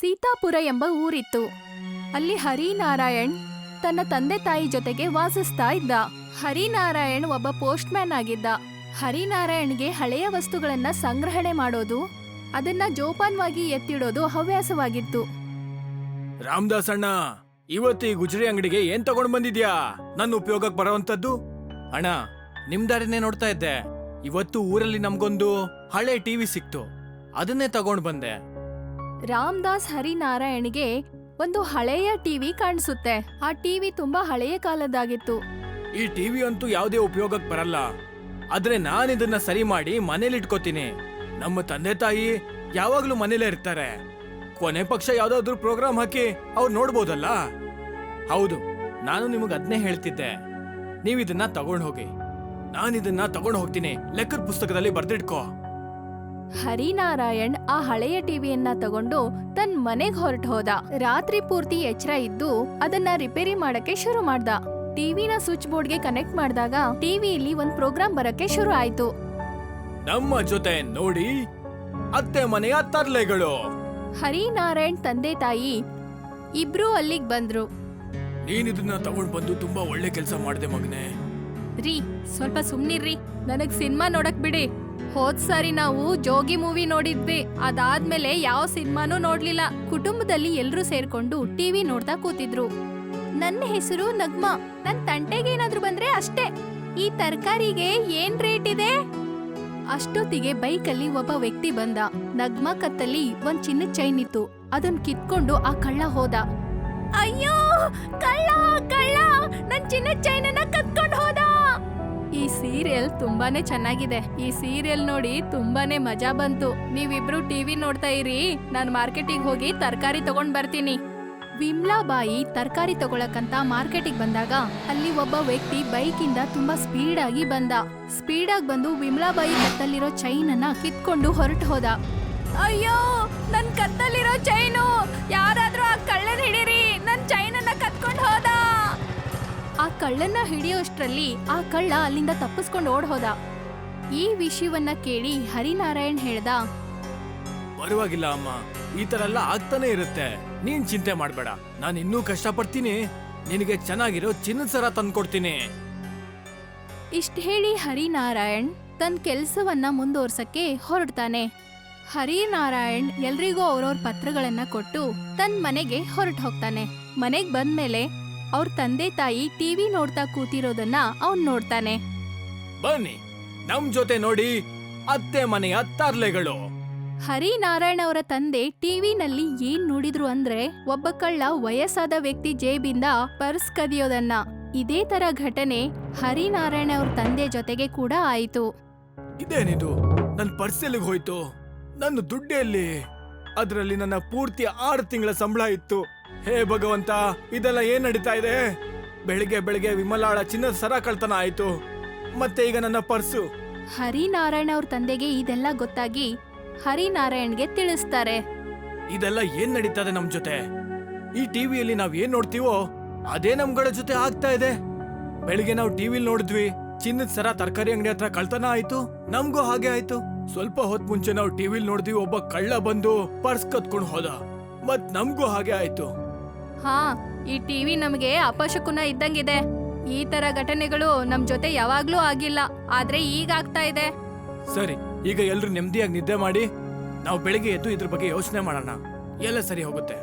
ಸೀತಾಪುರ ಎಂಬ ಊರಿತ್ತು. ಅಲ್ಲಿ ಹರಿನಾರಾಯಣ್ ತನ್ನ ತಂದೆ ತಾಯಿ ಜೊತೆಗೆ ವಾಸಿಸ್ತಾ ಇದ್ದ. ಹರಿನಾರಾಯಣ್ ಒಬ್ಬ ಪೋಸ್ಟ್ ಮ್ಯಾನ್ ಆಗಿದ್ದ. ಹರಿನಾರಾಯಣ್ಗೆ ಹಳೆಯ ವಸ್ತುಗಳನ್ನ ಸಂಗ್ರಹಣೆ ಮಾಡೋದು, ಅದನ್ನ ಜೋಪಾನವಾಗಿ ಎತ್ತಿಡೋದು ಹವ್ಯಾಸವಾಗಿತ್ತು. ರಾಮದಾಸ್ ಅಣ್ಣ, ಇವತ್ತು ಈ ಗುಜರಿ ಅಂಗಡಿಗೆ ಏನ್ ತಗೊಂಡ್ ಬಂದಿದ್ಯಾ? ನನ್ನ ಉಪಯೋಗಕ್ಕೆ ಬರೋವಂಥದ್ದು? ಅಣ್ಣ, ನಿಮ್ ದಾರಿನೇ ನೋಡ್ತಾ ಇದ್ದೆ. ಇವತ್ತು ಊರಲ್ಲಿ ನಮ್ಗೊಂದು ಹಳೆ ಟಿವಿ ಸಿಕ್ತು. ಅದನ್ನೇ ತಗೊಂಡ್ ಬಂದೆ. ರಾಮದಾಸ್ ಹರಿನಾರಾಯಣ್ಗೆ ಒಂದು ಹಳೆಯ ಟಿವಿ ಕಾಣಿಸುತ್ತೆ. ಆ ಟಿವಿ ತುಂಬಾ ಹಳೆಯ ಕಾಲದಾಗಿತ್ತು ಈ ಟಿವಿ ಅಂತೂ ಯಾವುದೇ ಉಪಯೋಗಕ್ಕೆ ಬರಲ್ಲ. ಆದ್ರೆ ನಾನು ಇದನ್ನ ಸರಿ ಮಾಡಿ ಮನೇಲಿ ಇಟ್ಕೋತೀನಿ. ನಮ್ಮ ತಂದೆ ತಾಯಿ ಯಾವಾಗ್ಲೂ ಮನೇಲೇ ಇರ್ತಾರೆ. ಕೊನೆ ಪಕ್ಷ ಯಾವ್ದಾದ್ರು ಪ್ರೋಗ್ರಾಮ್ ಹಾಕಿ ಅವ್ರು ನೋಡ್ಬೋದಲ್ಲ? ಹೌದು, ನಾನು ನಿಮಗೆ ಅದನ್ನೇ ಹೇಳ್ತಿದ್ದೆ. ನೀವು ಇದನ್ನ ತಗೊಂಡ್ ಹೋಗಿ. ನಾನು ಇದನ್ನ ತಗೊಂಡ್ ಹೋಗ್ತೀನಿ. ಲೆಕ್ಕದ ಪುಸ್ತಕದಲ್ಲಿ ಬರ್ದಿಟ್ಕೋ. ಹರಿನಾರಾಯಣ್ ಆ ಹಳೆಯ ಟಿವಿಯನ್ನ ತಗೊಂಡು ತನ್ ಮನೆಗ್ ಹೊರಟು ಹೋದ. ರಾತ್ರಿ ಪೂರ್ತಿ ಎಚ್ಚರ ಇದ್ದು ಅದನ್ನ ರಿಪೇರಿ ಮಾಡಕ್ಕೆ ಶುರು ಮಾಡ್ದ. ಟಿವಿನ ಸ್ವಿಚ್ ಬೋರ್ಡ್ಗೆ ಕನೆಕ್ಟ್ ಮಾಡಿದಾಗ ಟಿವಿಯಲ್ಲಿ ಒಂದ್ ಪ್ರೋಗ್ರಾಮ್ ಬರಕ್ಕೆ ಶುರು ಆಯ್ತು. ನಮ್ಮ ಜೊತೆ ನೋಡಿ ಅತ್ತೆ ಮನೆಯ ತರ್ಲೆಗಳು. ಹರಿನಾರಾಯಣ್ ತಂದೆ ತಾಯಿ ಇಬ್ರು ಅಲ್ಲಿಗ್ ಬಂದ್ರು. ನೀನ್ ಇದನ್ನ ತಗೊಂಡ್ ಬಂದು ತುಂಬಾ ಒಳ್ಳೆ ಕೆಲಸ ಮಾಡಿದೆ ಮಗನೇ. ರೀ ಸ್ವಲ್ಪ ಸುಮ್ನಿರ್ರಿ. ನನಗ್ ಸಿನಿಮಾ ನೋಡಕ್ ಬಿಡಿ. ಹೋದ್ ಸಾರಿ ನಾವು ಜೋಗಿ ಮೂವಿ ನೋಡಿದ್ವಿ. ಅದಾದ್ಮೇಲೆ ಯಾವ ಸಿನಿಮಾನೂ ನೋಡ್ಲಿಲ್ಲ. ಕುಟುಂಬದಲ್ಲಿ ಎಲ್ರೂ ಸೇರ್ಕೊಂಡು ಟಿವಿ ನೋಡ್ತಾ ಕೂತಿದ್ರು. ನನ್ನ ಹೆಸರು ನಗ್ಮಾ. ನನ್ ತಂಟೆಗೆ ಏನಾದ್ರೂ ಬಂದ್ರೆ ಅಷ್ಟೇ. ಈ ತರಕಾರಿಗೆ ಏನ್ ರೇಟ್ ಇದೆ? ಅಷ್ಟೊತ್ತಿಗೆ ಬೈಕಲ್ಲಿ ಒಬ್ಬ ವ್ಯಕ್ತಿ ಬಂದ. ನಗ್ಮ ಕತ್ತಲ್ಲಿ ಒಂದ್ ಚಿನ್ನದ ಚೈನ್ ಇತ್ತು. ಅದನ್ ಕಿತ್ಕೊಂಡು ಆ ಕಳ್ಳ ಹೋದ. ಅಯ್ಯೋ! ಕಳ್ಳ ಕಳ್ಳ! ನನ್ ಚಿನ್ನದ ಚೈನ್ ಅನ್ನ ಈ ಸೀರಿಯಲ್ ತುಂಬಾನೇ ಚೆನ್ನಾಗಿದೆ. ಈ ಸೀರಿಯಲ್ ನೋಡಿ ತುಂಬಾನೇ ಮಜಾ ಬಂತು. ನೀವಿಬ್ರು ಟಿವಿ ನೋಡ್ತಾ ಇರಿ. ನಾನ್ ಮಾರ್ಕೆಟಿಗೆ ಹೋಗಿ ತರಕಾರಿ ತಗೊಂಡ್ ಬರ್ತೀನಿ. ವಿಮ್ಲಾಬಾಯಿ ತರಕಾರಿ ತಗೊಳಕಂತ ಮಾರ್ಕೆಟಿಗ್ ಬಂದಾಗ ಅಲ್ಲಿ ಒಬ್ಬ ವ್ಯಕ್ತಿ ಬೈಕಿಂದ ತುಂಬಾ ಸ್ಪೀಡ್ ಆಗಿ ಬಂದ. ಸ್ಪೀಡ್ ಆಗಿ ಬಂದು ವಿಮ್ಲಾಬಾಯಿ ಕತ್ತಲ್ಲಿರೋ ಚೈನ್ ಅನ್ನ ಕಿತ್ಕೊಂಡು ಹೊರಟು ಹೋದ. ಅಯ್ಯೋ, ನನ್ ಕತ್ತಲ್ಲಿರೋ ಚೈನು! ಯಾರಾದ್ರೂ ಆ ಕಳ್ಳನ್ ಹಿಡೀರಿ ನನ್ ಚೈನ್ ಅನ್ನ ಕತ್ಕೊಂಡು ಹೋದ ಆ ಕಳ್ಳನ್ನ ಹಿಡಿಯೋಷ್ಟ್ರಲ್ಲಿ ಆ ಕಳ್ಳ ಅಲ್ಲಿಂದ ತಪ್ಪಿಸ್ಕೊಂಡು ಓಡ್ ಹೋದ ಈ ವಿಷಯವನ್ನ ಕೇಳಿ ಹರಿನಾರಾಯಣ್ ಹೇಳ್ದ ಪರವಾಗಿಲ್ಲ ಅಮ್ಮ ಈ ತರ ಎಲ್ಲ ಆಗ್ತಾನೆ ಇರುತ್ತೆ. ನೀನ್ ಚಿಂತೆ ಮಾಡ್ಬೇಡ. ನಾನು ಇನ್ನೂ ಕಷ್ಟಪಡ್ತೀನಿ. ನಿನಗೆ ಚೆನ್ನಾಗಿರೋ ಚಿನ್ನದ ಸರ ತಂದ್ಕೊಡ್ತೀನಿ. ಇಷ್ಟ ಹೇಳಿ ಹರಿನಾರಾಯಣ್ ತನ್ನ ಕೆಲಸವನ್ನ ಮುಂದುವರ್ಸಕ್ಕೆ ಹೊರಡ್ತಾನೆ. ಹರಿನಾರಾಯಣ್ ಎಲ್ರಿಗೂ ಅವ್ರವ್ರ ಪತ್ರಗಳನ್ನ ಕೊಟ್ಟು ತನ್ನ ಮನೆಗೆ ಹೊರಟು ಹೋಗ್ತಾನೆ ಮನೆಗೆ ಬಂದ್ಮೇಲೆ ಅವ್ರ ತಂದೆ ತಾಯಿ ಟಿವಿ ನೋಡ್ತಾ ಕೂತಿರೋದನ್ನ ಅವನ್ ನೋಡ್ತಾನೆ. ಬನ್ನಿ ನಮ್ ಜೊತೆ ನೋಡಿ ಅತ್ತೆ ಮನೆಯ ತರ್ಲೆಗಳು. ಹರಿನಾರಾಯಣ್ ಅವರ ತಂದೆ ಟಿವಿನಲ್ಲಿ ಏನ್ ನೋಡಿದ್ರು ಅಂದ್ರೆ ಒಬ್ಬ ಕಳ್ಳ ವಯಸ್ಸಾದ ವ್ಯಕ್ತಿ ಜೇಬಿಂದ ಪರ್ಸ್ ಕದಿಯೋದನ್ನ. ಇದೇ ತರ ಘಟನೆ ಹರಿನಾರಾಯಣ ಅವ್ರ ತಂದೆ ಜೊತೆಗೆ ಕೂಡ ಆಯಿತು. ಇದೇನಿದು? ನನ್ ಪರ್ಸ್ ಎಲ್ಲಿಗೆ ಹೋಯ್ತು? ನನ್ನ ದುಡ್ಡೆಲ್ಲಿ? ಅದರಲ್ಲಿ ನನ್ನ ಪೂರ್ತಿ ಆರು ತಿಂಗಳ ಸಂಬಳ ಇತ್ತು. ಹೇ ಭಗವಂತ ಇದೆಲ್ಲ ಏನ್ ನಡೀತಾ ಇದೆ? ಬೆಳಿಗ್ಗೆ ಬೆಳಿಗ್ಗೆ ವಿಮಲಾಳ ಚಿನ್ನದ ಸರ ಕಳ್ತನ ಆಯ್ತು. ಮತ್ತೆ ಈಗ ನನ್ನ ಪರ್ಸು. ಹರಿನಾರಾಯಣ ಅವ್ರ ತಂದೆಗೆ ಇದೆಲ್ಲ ಗೊತ್ತಾಗಿ ಹರಿನಾರಾಯಣ್ಗೆ ತಿಳಿಸ್ತಾರೆ. ಇದೆಲ್ಲ ಏನ್ ನಡೀತಾ ಇದೆ ನಮ್ ಜೊತೆ? ಈ ಟಿವಿಯಲ್ಲಿ ನಾವ್ ಏನ್ ನೋಡ್ತೀವೋ ಅದೇ ನಮ್ಗಳ ಜೊತೆ ಆಗ್ತಾ ಇದೆ. ಬೆಳಿಗ್ಗೆ ನಾವು ಟಿವಿಲ್ ನೋಡಿದ್ವಿ ಚಿನ್ನದ ಸರ ತರಕಾರಿ ಅಂಗಡಿ ಹತ್ರ ಕಳ್ತನ ಆಯ್ತು. ನಮ್ಗೂ ಹಾಗೆ ಆಯ್ತು. ಸ್ವಲ್ಪ ಹೊತ್ ಮುಂಚೆ ನಾವು ಟಿವಿಲ್ ನೋಡಿದ್ವಿ ಒಬ್ಬ ಕಳ್ಳ ಬಂದು ಪರ್ಸ್ ಕತ್ಕೊಂಡು ಹೋದ. ಮತ್ ನಮ್ಗೂ ಹಾಗೆ ಆಯ್ತು. ಹಾ ಈ ಟಿವಿ ನಮಗೆ ಅಪಶಕುನ ಇದ್ದಂಗಿದೆ. ಈ ತರ ಘಟನೆಗಳು ನಮ್ ಜೊತೆ ಯಾವಾಗ್ಲೂ ಆಗಿಲ್ಲ ಆದ್ರೆ ಈಗ ಆಗ್ತಾ ಇದೆ. ಸರಿ ಈಗ ಎಲ್ರು ನೆಮ್ಮದಿಯಾಗಿ ನಿದ್ದೆ ಮಾಡಿ ನಾವು ಬೆಳಿಗ್ಗೆ ಎದ್ದು ಇದ್ರ ಬಗ್ಗೆ ಯೋಚನೆ ಮಾಡೋಣ. ಎಲ್ಲ ಸರಿ ಹೋಗುತ್ತೆ.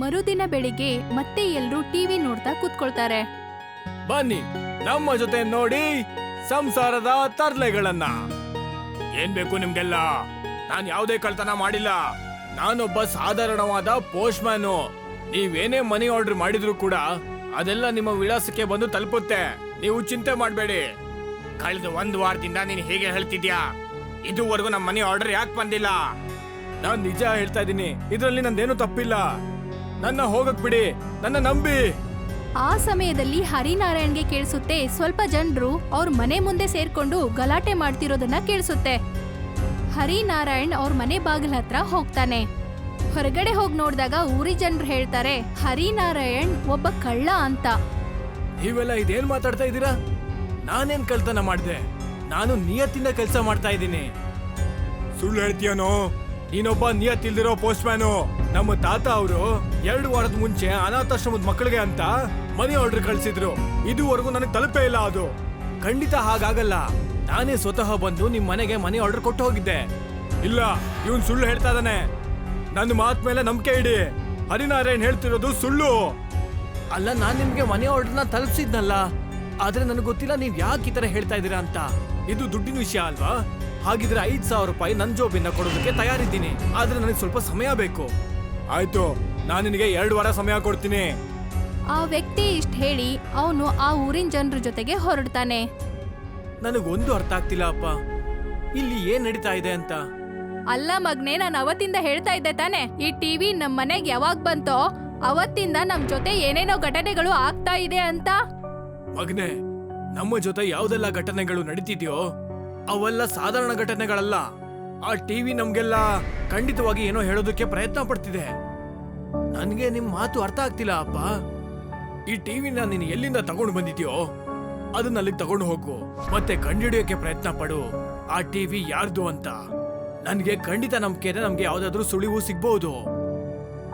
ಮರುದಿನ ಬೆಳಿಗ್ಗೆ ಮತ್ತೆ ಎಲ್ರು ಟಿವಿ ನೋಡ್ತಾ ಕೂತ್ಕೊಳ್ತಾರೆ. ಬನ್ನಿ ನಮ್ಮ ಜೊತೆ ನೋಡಿ ಸಂಸಾರದ ತರ್ಲೆಗಳನ್ನ. ಏನ್ ಬೇಕು ನಿಮ್ಗೆಲ್ಲ? ನಾನ್ ಯಾವುದೇ ಕಳ್ತನ ಮಾಡಿಲ್ಲ. ನಾನೊಬ್ಬ ಸಾಧಾರಣವಾದ ಪೋಸ್ಟ್ ಮ್ಯಾನು ನೀವೇನೇ ಮನಿ ಆರ್ಡರ್ ಮಾಡಿದ್ರು ಕೂಡ ಅದೆಲ್ಲ ನಿಮ್ಮ ವಿಳಾಸಕ್ಕೆ ಬಂದು ತಲುಪುತ್ತೆ. ನೀವು ಚಿಂತೆ ಮಾಡಬೇಡಿ. ಕಳೆದ ಒಂದ್ ವಾರದಿಂದ ನೀನು ಹೇಗೆ ಹೇಳ್ತಿದ್ಯಾ? ಇದುವರೆಗೂ ನಮ್ಮ ಮನಿ ಆರ್ಡರ್ ಯಾಕೆ ಬಂದಿಲ್ಲ? ನಾನು ನಿಜ ಹೇಳ್ತಾ ಇದ್ದೀನಿ. ಇದರಲ್ಲಿ ನಂದೇನು ತಪ್ಪಿಲ್ಲ. ನನ್ನ ಹೋಗಕ್ ಬಿಡಿ. ನನ್ನ ನಂಬಿ. ಆ ಸಮಯದಲ್ಲಿ ಹರಿನಾರಾಯಣ್ಗೆ ಕೇಳಿಸುತ್ತೆ ಸ್ವಲ್ಪ ಜನರು ಅವ್ರ ಮನೆ ಮುಂದೆ ಸೇರ್ಕೊಂಡು ಗಲಾಟೆ ಮಾಡ್ತಿರೋದನ್ನ ಕೇಳಿಸುತ್ತೆ. ಹರಿನಾರಾಯಣ್ ಅವ್ರ ಮನೆ ಬಾಗಿಲ ಹತ್ರ ಹೋಗ್ತಾನೆ. ಹೊರಗಡೆ ಹೋಗಿ ನೋಡಿದಾಗ ಊರಿ ಜನರು ಹೇಳ್ತಾರೆ ಹರಿನಾರಾಯಣ್ ಒಬ್ಬ ಕಳ್ಳ ಅಂತ. ನೀವೆಲ್ಲ ಇದೇನ್ ಮಾತಾಡ್ತಾ ಇದ್ದೀರಾ? ನಾನೇನ್ ಕಳ್ತನ ಮಾಡಿದೆ? ನಾನು ನಿಯತ್ತಿಂದ ಕೆಲಸ ಮಾಡ್ತಾ ಇದ್ದೀನಿ. ಸುಳ್ಳು ಹೇಳ್ತೀಯನೋ? ನೀನೊಬ್ಬ ನಿಯತ್ತಿಲ್ದಿರೋ ಪೋಸ್ಟ್ ಮ್ಯಾನು ನಮ್ಮ ತಾತ ಅವರು ಎರಡು ವಾರದ ಮುಂಚೆ ಅನಾಥಾಶ್ರಮದ ಮಕ್ಕಳಿಗೆ ಅಂತ ಮನಿ ಆರ್ಡರ್ ಕಳಿಸಿದ್ರು. ಇದುವರೆಗೂ ನನಗೆ ತಲುಪೇ ಇಲ್ಲ ಅದು. ಖಂಡಿತ ಹಾಗಾಗಲ್ಲ. ನಾನೇ ಸ್ವತಃ ಬಂದು ನಿಮ್ಮ ಮನೆಗೆ ಮನಿ ಆರ್ಡರ್ ಕೊಟ್ಟು ಹೋಗಿದ್ದೆ. ಇಲ್ಲ, ಇವನ್ ಸುಳ್ಳು ಹೇಳ್ತಾ ಇದ್ದಾನೆ. ನನ್ನ ಮಾತ್ ಮೇಲೆ ನಂಬಿಕೆ ಇಡಿ. ಹರಿನಾರಾಯಣ್ ಹೇಳ್ತಿರೋದು ಸುಳ್ಳು. ಅಲ್ಲ, ನಾನು ನಿಮ್ಗೆ ಮನೆ ಆರ್ಡರ್ನ ತಲುಪಿಸಿದ್ನಲ್ಲ ಆದ್ರೆ ನನಗೆ ಗೊತ್ತಿಲ್ಲ ನೀವ್ ಯಾಕೆ ಈ ತರ ಹೇಳ್ತಾ ಇದೀರಾ ಅಂತ. ಇದು ದುಡ್ಡಿನ ವಿಷಯ ಅಲ್ವಾ? ಹಾಗಿದ್ರೆ ಐದ್ ಸಾವಿರ ರೂಪಾಯಿ ನನ್ನ ಜೋಬಿಂದ ಕೊಡೋದಕ್ಕೆ ತಯಾರಿದ್ದೀನಿ. ಆದ್ರೆ ನನಗೆ ಸ್ವಲ್ಪ ಸಮಯ ಬೇಕು. ಆಯ್ತು, ನಾನು ನಿನಗೆ ಎರಡು ವಾರ ಸಮಯ ಕೊಡ್ತೀನಿ. ಆ ವ್ಯಕ್ತಿ ಇಷ್ಟ ಹೇಳಿ ಅವನು ಆ ಊರಿನ ಜನರ ಜೊತೆಗೆ ಹೊರಡ್ತಾನೆ. ನನಗೊಂದು ಅರ್ಥ ಆಗ್ತಿಲ್ಲ ಅಪ್ಪ ಇಲ್ಲಿ ಏನ್ ನಡೀತಾ ಇದೆ ಅಂತ? ಅಲ್ಲ ಮಗ್ನೆ ನಾನು ಅವತ್ತಿಂದ ಹೇಳ್ತಾ ಇದ್ದೆ ತಾನೆ. ಈ ಟಿವಿ ನಮ್ ಮನೆಗ್ ಯಾವಾಗ ಬಂತೋ ಅವತ್ತಿಂದ ನಮ್ ಜೊತೆ ಏನೇನೋ ಘಟನೆಗಳು ಆಗ್ತಾ ಇದೆ ಅಂತ. ಮಗ್ನೆ ನಮ್ಮ ಜೊತೆ ಯಾವ್ದೆಲ್ಲ ಘಟನೆಗಳು ನಡೀತಿದ್ಯೋ ಅವೆಲ್ಲ ಸಾಧಾರಣ ಘಟನೆಗಳಲ್ಲ. ಆ ಟಿವಿ ನಮ್ಗೆಲ್ಲ ಖಂಡಿತವಾಗಿ ಏನೋ ಹೇಳೋದಕ್ಕೆ ಪ್ರಯತ್ನ ಪಡ್ತಿದೆ. ನನ್ಗೆ ನಿಮ್ ಮಾತು ಅರ್ಥ ಆಗ್ತಿಲ್ಲ ಅಪ್ಪ. ಈ ಟಿವಿನ ನೀನು ಎಲ್ಲಿಂದ ತಗೊಂಡು ಬಂದಿದ್ಯೋ? ಅದನ್ನ ಅಲ್ಲಿಗೆ ತಗೊಂಡು ಹೋಗು. ಮತ್ತೆ ಕಂಡುಹಿಡಿಯೋಕೆ ಪ್ರಯತ್ನ ಪಡು. ಆ ಟಿವಿ ಯಾರ್ದು ಅಂತ. ನನ್ಗೆ ಖಂಡಿತ ನಂಬಿಕೆ ಇದೆ ನಮ್ಗೆ ಯಾವ್ದಾದ್ರೂ ಸುಳಿವು ಸಿಗ್ಬಹುದು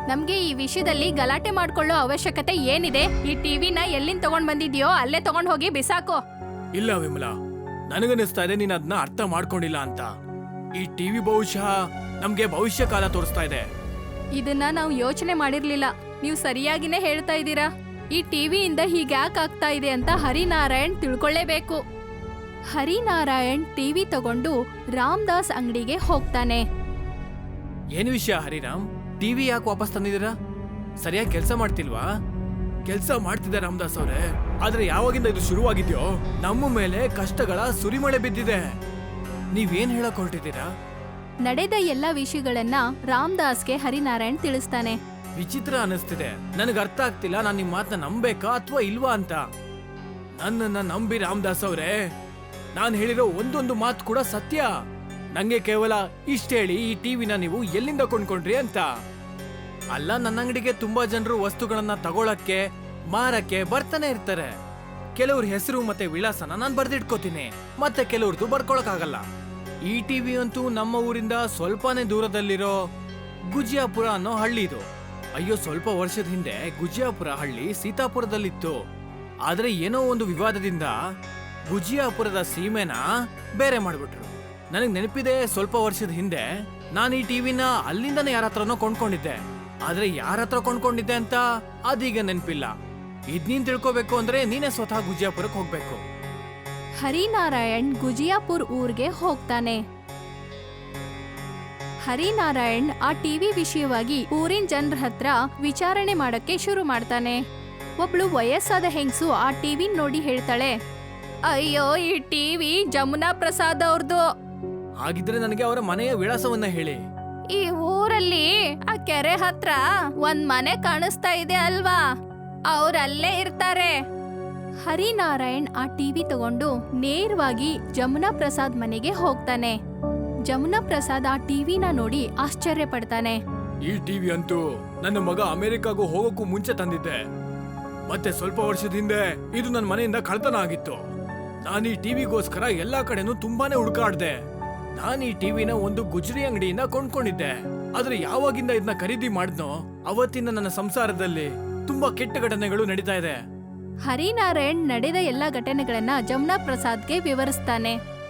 ನಮ್ಗೆ ಈ ವಿಷಯದಲ್ಲಿ ಗಲಾಟೆ ಮಾಡ್ಕೊಳ್ಳೋ ಅವಶ್ಯಕತೆ ಏನಿದೆ? ಈ ಟಿವಿನ ಎಲ್ಲಿಂದ ತಗೊಂಡ್ ಬಂದಿದ್ಯೋ ಅಲ್ಲೇ ತಗೊಂಡ್ ಹೋಗಿ ಬಿಸಾಕೋ. ಇಲ್ಲ ವಿಮಲಾ ನನಗನ್ನಿಸ್ತಾ ಇದೆ ನೀನ್ ಅದನ್ನ ಅರ್ಥ ಮಾಡ್ಕೊಂಡಿಲ್ಲ ಅಂತ. ಈ ಟಿವಿ ಬಹುಶಃ ನಮ್ಗೆ ಭವಿಷ್ಯ ಕಾಲ ತೋರಿಸ್ತಾ ಇದೆ. ಇದನ್ನ ನಾವು ಯೋಚನೆ ಮಾಡಿರ್ಲಿಲ್ಲ. ನೀವು ಸರಿಯಾಗಿನೇ ಹೇಳ್ತಾ ಇದ್ದೀರಾ? ಈ ಟಿವಿಯಿಂದ ಹೀಗ್ಯಾಕ್ ಆಗ್ತಾ ಇದೆ ಅಂತ ಹರಿನಾರಾಯಣ್ ತಿಳ್ಕೊಳ್ಳೇಬೇಕು. ಹರಿನಾರಾಯಣ್ ಟಿವಿ ತಗೊಂಡು ರಾಮದಾಸ್ ಅಂಗಡಿಗೆ ಹೋಗ್ತಾನೆ. ಏನು ವಿಷಯ ಹರಿರಾಮ್? ಟಿವಿ ಯಾಕೆ ವಾಪಸ್ ತಂದಿದ್ದೀರಾ? ಸರಿಯಾಗಿ ಕೆಲಸ ಮಾಡ್ತಿಲ್ವಾ? ಕೆಲಸ ಮಾಡ್ತಿದ್ದೆ ರಾಮದಾಸ್ ಅವರೇ. ಆದ್ರೆ ಯಾವಾಗಿಂದ ಇದು ಶುರುವಾಗಿದ್ಯೋ ನಮ್ಮ ಮೇಲೆ ಕಷ್ಟಗಳ ಸುರಿಮಳೆ ಬಿದ್ದಿದೆ. ನೀವೇನ್ ಹೇಳಕ್ ಹೊರಟಿದ್ದೀರಾ? ನಡೆದ ಎಲ್ಲ ವಿಷಯಗಳನ್ನ ರಾಮದಾಸ್ಗೆ ಹರಿನಾರಾಯಣ್ ತಿಳಿಸ್ತಾನೆ. ವಿಚಿತ್ರ ಅನಿಸ್ತಿದೆ. ನನಗೆ ಅರ್ಥ ಆಗ್ತಿಲ್ಲ, ನಾನು ನಿಮ್ಮ ಮಾತನ್ನ ನಂಬೇಕಾ ಅಥವಾ ಇಲ್ವಾ ಅಂತ. ನನ್ನನ್ನ ನಂಬಿ ರಾಮದಾಸ್ ಅವರೇ, ನಾನು ಹೇಳಿರೋ ಒಂದೊಂದು ಮಾತು ಕೂಡ ಸತ್ಯ. ನಂಗೆ ಕೇವಲ ಇಷ್ಟ ಹೇಳಿ ಈ ಟಿವಿನ ನೀವು ಎಲ್ಲಿಂದ ಕೊಂಡ್ಕೊಂಡ್ರಿ ಅಂತ. ಅಲ್ಲ, ನನ್ನ ಅಂಗಡಿಗೆ ತುಂಬಾ ಜನರು ವಸ್ತುಗಳನ್ನ ತಗೊಳಕ್ಕೆ, ಮಾರಕ್ಕೆ ಬರ್ತಾನೆ ಇರ್ತಾರೆ. ಕೆಲವ್ರ ಹೆಸರು ಮತ್ತೆ ವಿಳಾಸನ ನಾನು ಬರ್ದಿಟ್ಕೋತೀನಿ, ಮತ್ತೆ ಕೆಲವ್ರದ್ದು ಬರ್ಕೊಳಕ್ಕಾಗಲ್ಲ. ಈ ಟಿವಿ ಅಂತೂ ನಮ್ಮ ಊರಿಂದ ಸ್ವಲ್ಪನೇ ದೂರದಲ್ಲಿರೋ ಗುಜಿಯಾಪುರ ಅನ್ನೋ ಹಳ್ಳಿ ಇದು. ಅಯ್ಯೋ, ಸ್ವಲ್ಪ ವರ್ಷದ ಹಿಂದೆ ಗುಜಿಯಾಪುರ ಹಳ್ಳಿ ಸೀತಾಪುರದಲ್ಲಿತ್ತು. ಆದ್ರೆ ಏನೋ ಒಂದು ವಿವಾದದಿಂದ ಗುಜಿಯಾಪುರದ ಸೀಮೆನ ಬೇರೆ ಮಾಡ್ಬಿಟ್ರು. ನನಗೆ ನೆನಪಿದೆ, ಸ್ವಲ್ಪ ವರ್ಷದ ಹಿಂದೆ ನಾನು ಈ ಟಿವಿನ ಅಲ್ಲಿಂದನೇ ಯಾರ ಹತ್ರನೋ ಕೊಂಡ್ಕೊಂಡಿದ್ದೆ. ಆದ್ರೆ ಯಾರ ಹತ್ರ ಕೊಂಡ್ಕೊಂಡಿದ್ದೆ ಅಂತ ಅದೀಗ ನೆನಪಿಲ್ಲ. ಇದ್ ನೀನ್ ತಿಳ್ಕೊಬೇಕು ಅಂದ್ರೆ ನೀನೇ ಸ್ವತಃ ಗುಜಿಯಾಪುರಕ್ಕೆ ಹೋಗ್ಬೇಕು. ಹರಿನಾರಾಯಣ್ ಗುಜಿಯಾಪುರ್ ಊರ್ಗೆ ಹೋಗ್ತಾನೆ. ಹರಿನಾರಾಯಣ್ ಆ ಟಿವಿ ವಿಷಯವಾಗಿ ಊರಿನ ಜನರ ಹತ್ರ ವಿಚಾರಣೆ ಮಾಡಕ್ಕೆ ಶುರು ಮಾಡ್ತಾನೆ. ಒಬ್ಳು ವಯಸ್ಸಾದ ಹೆಂಗಸು ಆ ಟಿವಿ ನೋಡಿ ಹೇಳ್ತಾಳೆ ಅಯ್ಯೋ ಈ ಟಿವಿ ಜಮುನಾ ಪ್ರಸಾದ್ ಅವ್ರದ್ದು ಹಾಗಿದ್ರೆ ನನಗೆ ಅವರ ಮನೆಯ ವಿಳಾಸವನ್ನ ಹೇಳಿ. ಈ ಊರಲ್ಲಿ ಆ ಕೆರೆ ಹತ್ರ ಒಂದ್ ಮನೆ ಕಾಣಿಸ್ತಾ ಇದೆ ಅಲ್ವಾ? ಅವ್ರಲ್ಲೇ ಇರ್ತಾರೆ. ಹರಿನಾರಾಯಣ್ ಆ ಟಿವಿ ತಗೊಂಡು ನೇರವಾಗಿ ಜಮುನಾ ಪ್ರಸಾದ್ ಮನೆಗೆ ಹೋಗ್ತಾನೆ. ಜಮುನಾ ಪ್ರಸಾದ್ ಆ ಟಿವಿನ ನೋಡಿ ಆಶ್ಚರ್ಯ ಪಡ್ತಾನೆ ಈ ಟಿವಿ ಅಂತೂ ನನ್ನ ಮಗ ಅಮೆರಿಕಾಗೂ ಹೋಗೋಕ್ಕೂ ಮುಂಚೆ ತಂದಿದ್ದೆ. ಮತ್ತೆ ಸ್ವಲ್ಪ ವರ್ಷದ ಹಿಂದೆ ಇದು ನನ್ನ ಮನೆಯಿಂದ ಕಳ್ತನ ಆಗಿತ್ತು. ನಾನು ಈ ಟಿವಿಗೋಸ್ಕರ ಎಲ್ಲಾ ಕಡೆನೂ ತುಂಬಾನೇ ಹುಡುಕಾಡ್ದೆ. ನಾನು ಈ ಟಿವಿನ ಒಂದು ಗುಜರಿ ಅಂಗಡಿಯಿಂದ ಕೊಂಡ್ಕೊಂಡಿದ್ದೆ. ಆದ್ರೆ ಯಾವಾಗಿಂದ ಇದನ್ನ ಖರೀದಿ ಮಾಡಿದ್ನೋ ಅವತ್ತಿನ ನನ್ನ ಸಂಸಾರದಲ್ಲಿ ತುಂಬಾ ಕೆಟ್ಟ ಘಟನೆಗಳು ನಡೀತಾ ಇದೆ. ಹರಿನಾರಾಯಣ್ ನಡೆದ ಎಲ್ಲಾ ಘಟನೆಗಳನ್ನ ಜಮುನಾ ಪ್ರಸಾದ್ಗೆ ವಿವರಿಸ್ತಾನೆ.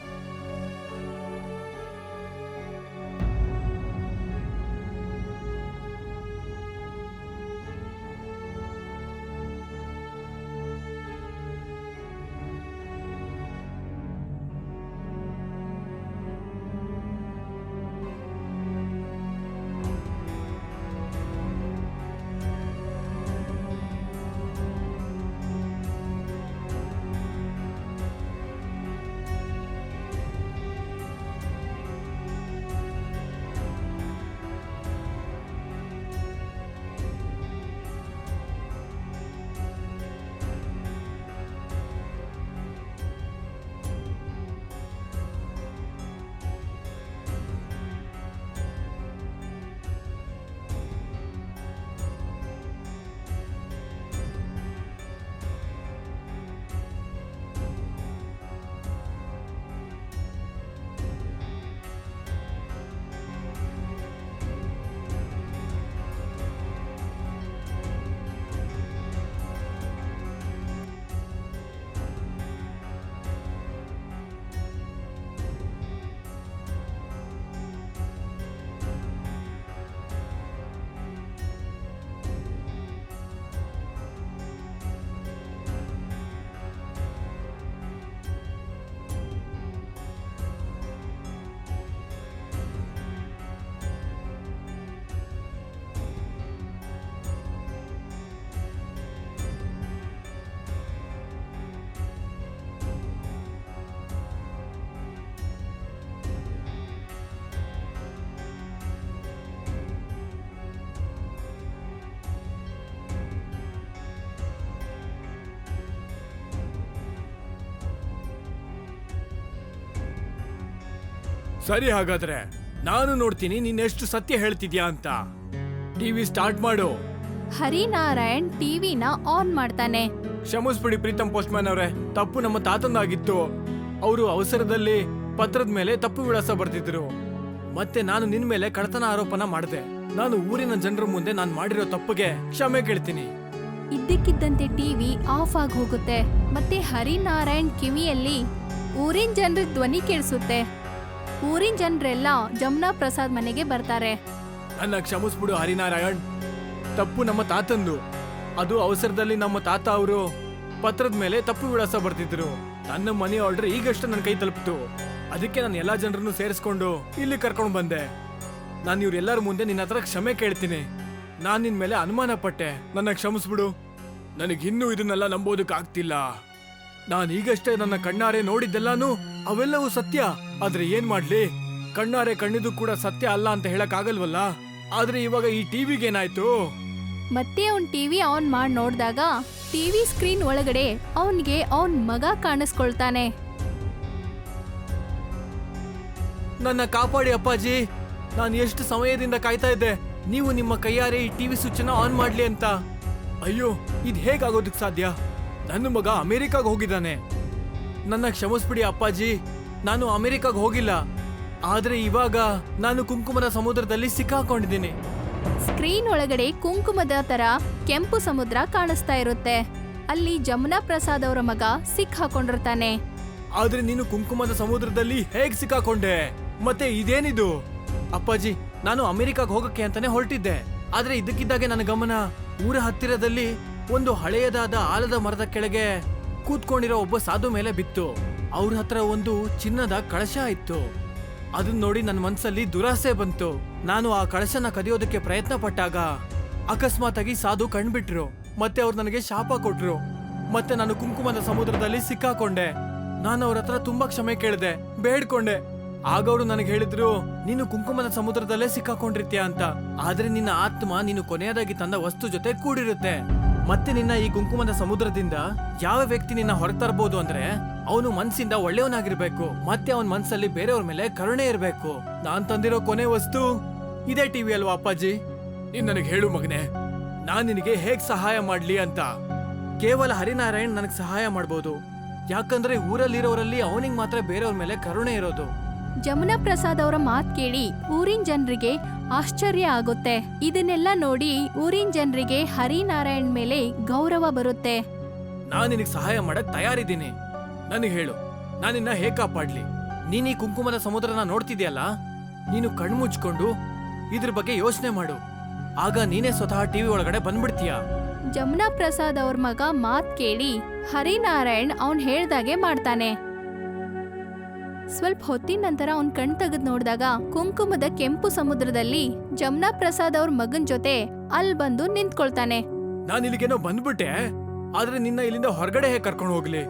ಸರಿ ಹಾಗಾದ್ರೆ ನಾನು ನೋಡ್ತೀನಿ ನೀನ್ ಎಷ್ಟು ಸತ್ಯ ಹೇಳ್ತಿದ್ಯಾ ಅಂತ. ಟಿವಿ ಸ್ಟಾರ್ಟ್ ಮಾಡು. ಹರಿನಾರಾಯಣ್ ಟಿವಿನ ಆನ್ ಮಾಡ್ತಾನೆ. ಕ್ಷಮಿಸ್ಬಿಡಿ ಪ್ರೀತಮ್ ಪೋಸ್ಟ್ಮ್ಯಾನ್ ಅವರೇ ತಪ್ಪು ನಮ್ಮ ತಾತಂದಾಗಿತ್ತು. ಅವರು ಅವಸರದಲ್ಲಿ ಪತ್ರದ ಮೇಲೆ ತಪ್ಪು ವಿಳಾಸ ಬರ್ತಿದ್ರು ಮತ್ತೆ ನಾನು ನಿನ್ ಮೇಲೆ ಕಡತನ ಆರೋಪನ ಮಾಡಿದೆ. ನಾನು ಊರಿನ ಜನರ ಮುಂದೆ ನಾನು ಮಾಡಿರೋ ತಪ್ಪಿಗೆ ಕ್ಷಮೆ ಕೇಳ್ತೀನಿ. ಇದ್ದಕ್ಕಿದ್ದಂತೆ ಟಿವಿ ಆಫ್ ಆಗಿ ಹೋಗುತ್ತೆ. ಮತ್ತೆ ಹರಿನಾರಾಯಣ್ ಕಿವಿಯಲ್ಲಿ ಊರಿನ ಜನರ ಧ್ವನಿ ಕೇಳಿಸುತ್ತೆ. ಊರಿನ ಜನರೆಲ್ಲ ಜಮ್ನಾ ಪ್ರಸಾದ್ ಮನೆಗೆ ಬರ್ತಾರೆ. ನನ್ನ ಕ್ಷಮಿಸ್ಬಿಡು ಹರಿನಾರಾಯಣ್. ತಪ್ಪು ನಮ್ಮ ತಾತಂದು. ಅದು ಅವಸರದಲ್ಲಿ ನಮ್ಮ ತಾತ ಅವರು ಪತ್ರದ ಮೇಲೆ ತಪ್ಪು ವಿಳಾಸ ಬರ್ತಿದ್ರು. ನನ್ನ ಮನಿ ಆರ್ಡರ್ ಈಗಷ್ಟು ನನ್ನ ಕೈ ತಲುಪಿತು. ಅದಕ್ಕೆ ನಾನು ಎಲ್ಲ ಜನರನ್ನು ಸೇರಿಸ್ಕೊಂಡು ಇಲ್ಲಿ ಕರ್ಕೊಂಡು ಬಂದೆ. ನಾನು ಇವರೆಲ್ಲರ ಮುಂದೆ ನಿನ್ನ ಹತ್ರ ಕ್ಷಮೆ ಕೇಳ್ತೀನಿ. ನಾನು ನಿನ್ನ ಮೇಲೆ ಅನುಮಾನ ಪಟ್ಟೆ ನನ್ನ ಕ್ಷಮಿಸ್ಬಿಡು. ನನಗೆ ಇನ್ನೂ ಇದನ್ನೆಲ್ಲ ನಂಬೋದಕ್ಕಾಗ್ತಿಲ್ಲ. ನಾನು ಈಗಷ್ಟೇ ನನ್ನ ಕಣ್ಣಾರೆ ನೋಡಿದ್ದೆಲ್ಲಾನು ಅವೆಲ್ಲವೂ ಸತ್ಯ. ಆದ್ರೆ ಏನ್ ಮಾಡ್ಲಿ? ಕಣ್ಣಾರೆ ಕಣ್ಣಿದು ಕೂಡ ಸತ್ಯ ಅಲ್ಲ ಅಂತ ಹೇಳಕ್ ಆಗಲ್ವಲ್ಲ ಆದ್ರೆ ಇವಾಗ ಈ ಟಿವಿಗೆ ಏನಾಯ್ತು? ಮತ್ತೆ ಅವನ್ ಟಿವಿ ಆನ್ ಮಾಡಿ ನೋಡಿದಾಗ ಟಿವಿ ಸ್ಕ್ರೀನ್ ಒಳಗಡೆ ಅವನ್ಗೆ ಅವನ್ ಮಗ ಕಾಣಿಸ್ಕೊಳ್ತಾನೆ. ನನ್ನ ಕಾಪಾಡಿ ಅಪ್ಪಾಜಿ. ನಾನು ಎಷ್ಟು ಸಮಯದಿಂದ ಕಾಯ್ತಾ ಇದ್ದೆ. ನೀವು ನಿಮ್ಮ ಕೈಯಾರೆ ಈ ಟಿವಿ ಸ್ವಿಚ್ ಆನ್ ಮಾಡ್ಲಿ ಅಂತ. ಅಯ್ಯೋ ಇದು ಹೇಗಾಗೋದಕ್ಕೆ ಸಾಧ್ಯ? ನನ್ನ ಮಗ ಅಮೆರಿಕಾಗ್ ಹೋಗಿದ್ದಾನೆ. ನನ್ನ ಕ್ಷಮಿಸ್ಬಿಡಿ ಅಪ್ಪಾಜಿ ನಾನು ಅಮೆರಿಕಾಗ್ ಹೋಗಿಲ್ಲ. ಆದ್ರೆ ಇವಾಗ ನಾನು ಕುಂಕುಮದ ಸಮುದ್ರದಲ್ಲಿ ಸಿಕ್ಕಾಕೊಂಡಿದ್ದೀನಿ. ಸ್ಕ್ರೀನ್ ಒಳಗಡೆ ಕುಂಕುಮದ ತರ ಕೆಂಪು ಸಮುದ್ರ ಕಾಣಿಸ್ತಾ ಇರುತ್ತೆ. ಅಲ್ಲಿ ಜಮುನಾ ಪ್ರಸಾದ್ ಅವರ ಮಗ ಸಿಕ್ ಹಾಕೊಂಡಿರ್ತಾನೆ ಆದ್ರೆ ನೀನು ಕುಂಕುಮದ ಸಮುದ್ರದಲ್ಲಿ ಹೇಗ್ ಸಿಕ್ಕಾಕೊಂಡೆ? ಮತ್ತೆ ಇದೇನಿದು? ಅಪ್ಪಾಜಿ ನಾನು ಅಮೆರಿಕಾಗ್ ಹೋಗಕ್ಕೆ ಅಂತಾನೆ ಹೊರಟಿದ್ದೆ. ಆದ್ರೆ ಇದಕ್ಕಿದ್ದಾಗೆ ನನ್ನ ಗಮನ ಊರ ಹತ್ತಿರದಲ್ಲಿ ಒಂದು ಹಳೆಯದಾದ ಆಲದ ಮರದ ಕೆಳಗೆ ಕೂತ್ಕೊಂಡಿರೋ ಒಬ್ಬ ಸಾಧು ಮೇಲೆ ಬಿತ್ತು. ಅವ್ರ ಹತ್ರ ಒಂದು ಚಿನ್ನದ ಕಳಶ ಇತ್ತು. ಅದನ್ನ ನೋಡಿ ನನ್ನ ಮನ್ಸಲ್ಲಿ ದುರಾಸೆ ಬಂತು. ನಾನು ಆ ಕಳಶನ ಕದಿಯೋದಕ್ಕೆ ಪ್ರಯತ್ನ ಪಟ್ಟಾಗ ಅಕಸ್ಮಾತ್ ಆಗಿ ಸಾಧು ಕಣ್ಬಿಟ್ರು. ಮತ್ತೆ ಅವ್ರು ನನಗೆ ಶಾಪ ಕೊಟ್ರು. ಮತ್ತೆ ನಾನು ಕುಂಕುಮದ ಸಮುದ್ರದಲ್ಲಿ ಸಿಕ್ಕಾಕೊಂಡೆ. ನಾನು ಅವ್ರ ಹತ್ರ ತುಂಬಾ ಕ್ಷಮೆ ಕೇಳಿದೆ, ಬೇಡ್ಕೊಂಡೆ. ಆಗ ಅವರು ನನಗೆ ಹೇಳಿದ್ರು, ನೀನು ಕುಂಕುಮದ ಸಮುದ್ರದಲ್ಲೇ ಸಿಕ್ಕಾಕೊಂಡಿರ್ತೀಯ ಅಂತ. ಆದ್ರೆ ನಿನ್ನ ಆತ್ಮ ನೀನು ಕೊನೆಯದಾಗಿ ತಂದ ವಸ್ತು ಜೊತೆ ಕೂಡಿರುತ್ತೆ. ಮತ್ತೆ ನಿನ್ನ ಈ ಕುಂಕುಮದ ಸಮುದ್ರದಿಂದ ಯಾವ ವ್ಯಕ್ತಿ ನಿನ್ನ ಹೊರತರಬಹುದು ಅಂದ್ರೆ ಅವನು ಮನ್ಸಿಂದ ಒಳ್ಳೆಯವನಾಗಿರ್ಬೇಕು. ಮತ್ತೆ ಅವನ ಮನ್ಸಲ್ಲಿ ಬೇರೆಯವ್ರ ಮೇಲೆ ಕರುಣೆ ಇರಬೇಕು. ನಾನ್ ತಂದಿರೋ ಕೊನೆ ವಸ್ತು ಇದೇ ಟಿವಿ ಅಲ್ವಾ, ಅಪ್ಪಾಜಿ? ನೀನ್ ನನಗೆ ಹೇಳು ಮಗನೆ. ನಾನ್ ನಿನಗೆ ಹೇಗ್ ಸಹಾಯ ಮಾಡ್ಲಿ ಅಂತ. ಕೇವಲ ಹರಿನಾರಾಯಣ್ ನನಗೆ ಸಹಾಯ ಮಾಡ್ಬೋದು. ಯಾಕಂದ್ರೆ ಊರಲ್ಲಿರೋರಲ್ಲಿ ಅವನಿಗೆ ಮಾತ್ರ ಬೇರೆಯವ್ರ ಮೇಲೆ ಕರುಣೆ ಇರೋದು. ಜಮುನಾ ಪ್ರಸಾದ್ ಅವರ ಮಾತ್ ಕೇಳಿ ಊರಿನ ಜನರಿಗೆ ಆಶ್ಚರ್ಯ ಆಗುತ್ತೆ. ಇದನ್ನೆಲ್ಲ ನೋಡಿ ಊರಿನ ಜನರಿಗೆ ಹರಿನಾರಾಯಣ್ ಮೇಲೆ ಗೌರವ ಬರುತ್ತೆ. ನಾನು ನಿನಗೆ ಸಹಾಯ ಮಾಡಕ್ ತಯಾರಿದ್ದೀನಿ. ನನಗೆ ಹೇಳು ನಾನು ನಿನ್ನ ಹೇಗ್ ಕಾಪಾಡ್ಲಿ? ನೀನ್ ಈ ಕುಂಕುಮದ ಸಮುದ್ರನ ನೋಡ್ತಿದ್ಯಲ್ಲ? ನೀನು ಕಣ್ಮುಚ್ಕೊಂಡು ಇದ್ರ ಬಗ್ಗೆ ಯೋಚನೆ ಮಾಡು. ಆಗ ನೀನೇ ಸ್ವತಃ ಟಿವಿ ಒಳಗಡೆ ಬಂದ್ಬಿಡ್ತೀಯ? ಜಮುನಾ ಪ್ರಸಾದ್ ಅವ್ರ ಮಗ ಮಾತ್ ಕೇಳಿ ಹರಿನಾರಾಯಣ್ ಅವನ್ ಹೇಳ್ದಾಗೆ ಮಾಡ್ತಾನೆ. ಸ್ವಲ್ಪ ಹೊತ್ತಿನ ನಂತರ ಅವನ್ ಕಣ್ ತೆಗೆದ್ ನೋಡಿದಾಗ ಕುಂಕುಮದ ಕೆಂಪು ಸಮುದ್ರದಲ್ಲಿ ಜಮ್ನಾ ಪ್ರಸಾದ್ ಅವ್ರ ಮಗನ್ ಜೊತೆ ಅಲ್ ಬಂದು ನಿಂತ್ಕೊಳ್ತಾನೆ. ನಾನು ಇಲ್ಲಿಗೇನೋ ಬಂದ್ಬಿಟ್ಟೆ ಆದ್ರೆ ನಿನ್ನ ಇಲ್ಲಿಂದ ಹೊರಗಡೆ ಹೇಗೆ ಕರ್ಕೊಂಡು ಹೋಗ್ಲಿ?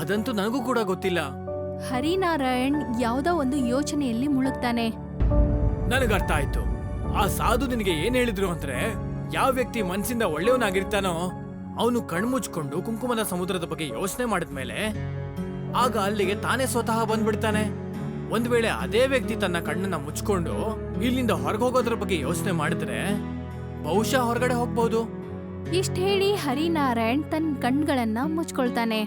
ಅದಂತೂ ನನಗೂ ಕೂಡ ಗೊತ್ತಿಲ್ಲ. ಹರಿನಾರಾಯಣ್ ಯಾವ್ದೋ ಒಂದು ಯೋಚನೆಯಲ್ಲಿ ಮುಳುಗ್ತಾನೆ. ನನಗೆ ಅರ್ಥ ಆಯ್ತು ಆ ಸಾಧು ನಿನಗೆ ಏನ್ ಹೇಳಿದ್ರು ಅಂದ್ರೆ ಯಾವ ವ್ಯಕ್ತಿ ಮನ್ಸಿಂದ ಒಳ್ಳೆಯವನಾಗಿರ್ತಾನೋ ಅವನು ಕಣ್ಮುಚ್ಕೊಂಡು ಕುಂಕುಮದ ಸಮುದ್ರದ ಬಗ್ಗೆ ಯೋಚನೆ ಮಾಡಿದ್ಮೇಲೆ ಆಗ ಅಲ್ಲಿಗೆ ತಾನೇ ಸ್ವತಃ ಬಂದ್ಬಿಡ್ತಾನೆ. ಒಂದ್ ವೇಳೆ ಅದೇ ವ್ಯಕ್ತಿ ತನ್ನ ಕಣ್ಣನ್ನ ಮುಚ್ಕೊಂಡು ಇಲ್ಲಿಂದ ಹೊರಗೆ ಹೋಗೋದ್ರ ಬಗ್ಗೆ ಯೋಚನೆ ಮಾಡಿದ್ರೆ ಬಹುಶಃ ಹೊರಗಡೆ ಹೋಗ್ಬೋದು. ಇಷ್ಟ ಹೇಳಿ ಹರಿನಾರಾಯಣ್ ತನ್ನ ಕಣ್ಗಳನ್ನ ಮುಚ್ಕೊಳ್ತಾನೆ.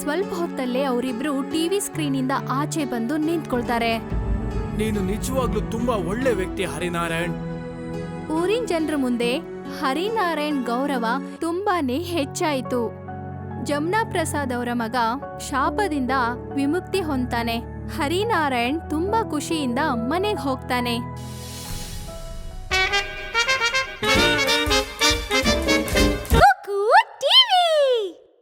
ಸ್ವಲ್ಪ ಹೊತ್ತಲ್ಲೇ ಅವರಿಬ್ರು ಟಿವಿ ಸ್ಕ್ರೀನ್ ಇಂದ ಆಚೆ ಬಂದು ನಿಂತ್ಕೊಳ್ತಾರೆ. ನೀನು ನಿಜವಾಗ್ಲೂ ತುಂಬಾ ಒಳ್ಳೆ ವ್ಯಕ್ತಿ ಹರಿನಾರಾಯಣ್. ಊರಿನ ಜನರ ಮುಂದೆ ಹರಿನಾರಾಯಣ್ ಗೌರವ ತುಂಬಾನೇ ಹೆಚ್ಚಾಯಿತು. ಜಮ್ನಾ ಪ್ರಸಾದ್ ಅವರ ಮಗ ಶಾಪದಿಂದ ವಿಮುಕ್ತಿ ಹೊಂತಾನೆ ಹರಿನಾರಾಯಣ್ ತುಂಬಾ ಖುಷಿಯಿಂದ ಮನೆಗೆ ಹೋಗ್ತಾನೆ.